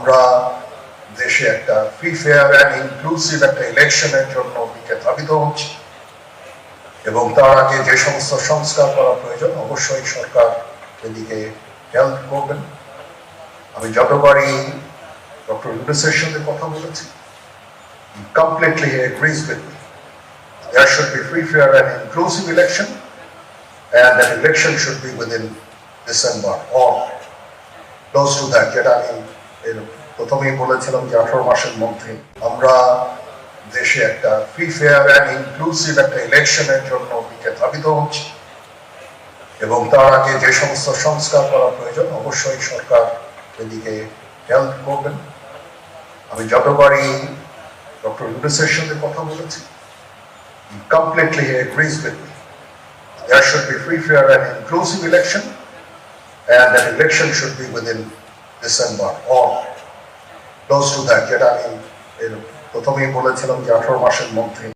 আমরা দেশে একটা ফ্রি ফেয়ার অ্যান্ড ইনক্লুসিভ একটা ইলেকশনের জন্য দিকে ধাবিত হচ্ছি। এবং তার আগে যে সমস্ত সংস্কার করা প্রয়োজন অবশ্যই সরকার এদিকে হেল্প করবেন। আমি যতবারই ডক্টর ইউনুসের সাথে কথা বলেছি completely agrees with me. There should be free, fair and inclusive election and that election should be within December to that যেটা আমি প্রথমেই বলেছিলাম যে আঠারো মাসের মধ্যে আমরা দেশে একটা ফ্রি ফেয়ার অ্যান্ড ইনক্লুসিভ একটা ইলেকশনের জন্য দিকে ধাবিত হচ্ছি এবং তার আগে যে সমস্ত সংস্কার করা প্রয়োজন অবশ্যই সরকার এদিকে হেল্প করবেন আমি যতবারই ডক্টর ইউনুসের সাথে কথা বলেছি completely agrees with me. There should be free, fair and inclusive election and that election should be within December. All close to that যেটা আমি প্রথমেই বলেছিলাম যে আঠারো মাসের মধ্যে